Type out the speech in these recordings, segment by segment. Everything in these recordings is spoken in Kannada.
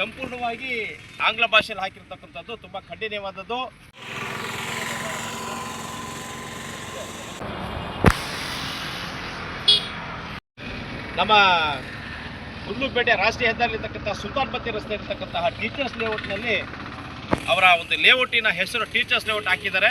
ಸಂಪೂರ್ಣವಾಗಿ ಆಂಗ್ಲ ಭಾಷೆಯಲ್ಲಿ ಹಾಕಿರ್ತಕ್ಕಂಥದ್ದು ತುಂಬ ಖಂಡನೀಯವಾದದ್ದು. ನಮ್ಮ ಹುಲ್ಲುಪೇಟೆ ರಾಷ್ಟ್ರೀಯ ಹೆದ್ದಾರಿರ್ತಕ್ಕಂಥ ಸುಲ್ತಾನ್ ಬತ್ತಿ ರಸ್ತೆ ಇರತಕ್ಕಂತಹ ಟೀಚರ್ಸ್ ಲೇಔಟ್ನಲ್ಲಿ ಅವರ ಒಂದು ಲೇಔಟಿನ ಹೆಸರು ಟೀಚರ್ಸ್ ಲೇಔಟ್ ಹಾಕಿದ್ದಾರೆ.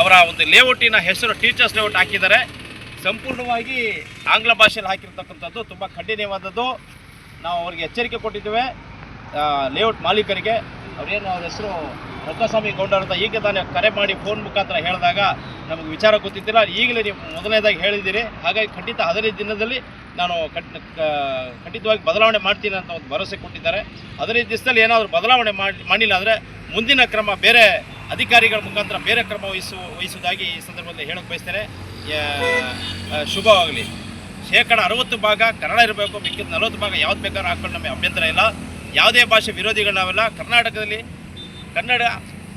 ಅವರ ಒಂದು ಲೇಔಟಿನ ಹೆಸರು ಟೀಚರ್ಸ್ ಲೇಔಟ್ ಹಾಕಿದ್ದಾರೆ. ಸಂಪೂರ್ಣವಾಗಿ ಆಂಗ್ಲ ಭಾಷೆಯಲ್ಲಿ ಹಾಕಿರ್ತಕ್ಕಂಥದ್ದು ತುಂಬ ಖಂಡನೀಯವಾದದ್ದು ನಾವು ಅವರಿಗೆ ಎಚ್ಚರಿಕೆ ಕೊಟ್ಟಿದ್ದೇವೆ. ಲೇಔಟ್ ಮಾಲೀಕರಿಗೆ. ಅವರೇನು ಅವ್ರ ಹೆಸರು ರಂಗಸ್ವಾಮಿ ಗೌಡರ್ ಅಂತ ಈಗ ತಾನೇ ಕರೆ ಮಾಡಿ ಫೋನ್ ಮುಖಾಂತರ ಹೇಳಿದಾಗ ನಮಗೆ ವಿಚಾರ ಗೊತ್ತಿದ್ದಿಲ್ಲ. ಈಗಲೇ ನೀವು ಮೊದಲನೇದಾಗಿ ಹೇಳಿದ್ದೀರಿ. ಹಾಗಾಗಿ ಖಂಡಿತ ಹದಿನೈದು ದಿನದಲ್ಲಿ ನಾನು ಖಂಡ್ ಖಂಡಿತವಾಗಿ ಬದಲಾವಣೆ ಮಾಡ್ತೀನಿ ಅಂತ ಒಂದು ಭರವಸೆ ಕೊಟ್ಟಿದ್ದಾರೆ. ಹದಿನೈದು ದಿವಸದಲ್ಲಿ ಏನಾದರೂ ಬದಲಾವಣೆ ಮಾಡಿ, ಮಾಡಿಲ್ಲ ಅಂದರೆ ಮುಂದಿನ ಕ್ರಮ ಬೇರೆ ಅಧಿಕಾರಿಗಳ ಮುಖಾಂತರ ಬೇರೆ ಕ್ರಮ ವಹಿಸು ವಹಿಸುವುದಾಗಿ ಈ ಸಂದರ್ಭದಲ್ಲಿ ಹೇಳಕ್ಕೆ ಬಯಸ್ತಾರೆ ಶುಭವಾಗಲಿ. ಶೇಕಡ ಅರವತ್ತು ಭಾಗ ಕನ್ನಡ ಇರಬೇಕು, ಮಿಕ್ಕಿದ ನಲವತ್ತು ಭಾಗ ಯಾವ್ದು ಬೇಕಾದ್ರೂ ಹಾಕೊಂಡು ನಮಗೆ ಅಭ್ಯಂತರ ಇಲ್ಲ. ಯಾವುದೇ ಭಾಷೆ ವಿರೋಧಿಗಳು ನಾವೆಲ್ಲ ಕರ್ನಾಟಕದಲ್ಲಿ ಕನ್ನಡ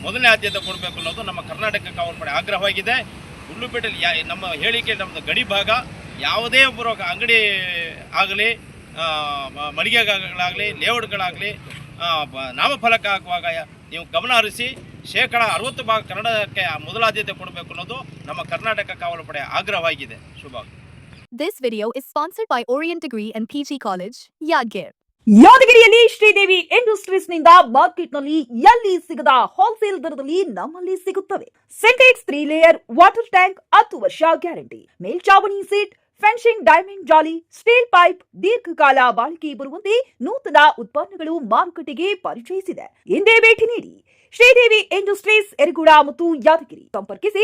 ಮೊದಲನೇ ಆದ್ಯತೆ ಕೊಡಬೇಕು ಅನ್ನೋದು ನಮ್ಮ ಕರ್ನಾಟಕ ಕಾವಲು ಪಡೆ ಆಗ್ರಹವಾಗಿದೆ. ಉಳ್ಳುಪೇಟೆಯಲ್ಲಿ ಯಾ, ನಮ್ಮ ಹೇಳಿಕೆ ನಮ್ಮದು ಗಡಿ ಭಾಗ ಯಾವುದೇ ಒಬ್ಬರು ಅಂಗಡಿ ಆಗಲಿ ಮಳಿಗೆಗಳಾಗಲಿ ಲೇಔಟ್ಗಳಾಗಲಿ ನಾಮಫಲಕ ಹಾಕುವಾಗ ನೀವು ಗಮನ ಹರಿಸಿ ಶೇಕಡ ಅರವತ್ತು ಭಾಗ ಕನ್ನಡಕ್ಕೆ ಮೊದಲ ಆದ್ಯತೆ ಕೊಡಬೇಕು ಅನ್ನೋದು ನಮ್ಮ ಕರ್ನಾಟಕ ಕಾವಲು ಪಡೆ ಆಗ್ರಹವಾಗಿದೆ. ಶುಭ This video is sponsored by Orient Degree and PG College, Yadgir. ಯಾದಗಿರಿಯಲ್ಲಿ ಶ್ರೀದೇವಿ ಇಂಡಸ್ಟ್ರೀಸ್ನಿಂದ ಮಾರ್ಕೆಟ್ನಲ್ಲಿ ಎಲ್ಲಿ ಸಿಗದ ಹೋಲ್ಸೇಲ್ ದರದಲ್ಲಿ ನಮ್ಮಲ್ಲಿ ಸಿಗುತ್ತವೆ. Sintex three layer water tank ಹತ್ತು ವರ್ಷ ಗ್ಯಾರಂಟಿ. ಮೇಲ್ಚಾವಣಿ ಸೀಟ್ ಫೆನ್ಸಿಂಗ್ ಡೈಮಂಡ್ ಜಾಲಿ ಸ್ಟೀಲ್ ಪೈಪ್ ದೀರ್ಘಕಾಲ ಬಾಳಿಕೆ ಬರುವಂತೆ ನೂತನ ಉತ್ಪನ್ನಗಳು ಮಾರುಕಟ್ಟೆಗೆ ಪರಿಚಯಿಸಿದೆ. ಎಂದೇ ಭೇಟಿ ನೀಡಿ. ಶ್ರೀದೇವಿ ಇಂಡಸ್ಟ್ರೀಸ್ ಎರಿಗುಡ ಮತ್ತು ಯಾದಗಿರಿ. ಸಂಪರ್ಕಿಸಿ.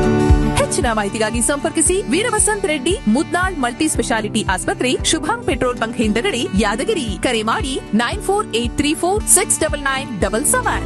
ಹೆಚ್ಚಿನ ಮಾಹಿತಿಗಾಗಿ ಸಂಪರ್ಕಿಸಿ ವೀರವಸಂತ್ ರೆಡ್ಡಿ ಮುದ್ನಾಳ್ ಮಲ್ಟಿ ಸ್ಪೆಷಾಲಿಟಿ ಆಸ್ಪತ್ರೆ, ಶುಭಂ ಪೆಟ್ರೋಲ್ ಬಂಕ್ ಹಿಂದಗಡೆ ಯಾದಗಿರಿ. ಕರೆ ಮಾಡಿ nine four eight three four six double nine double seven.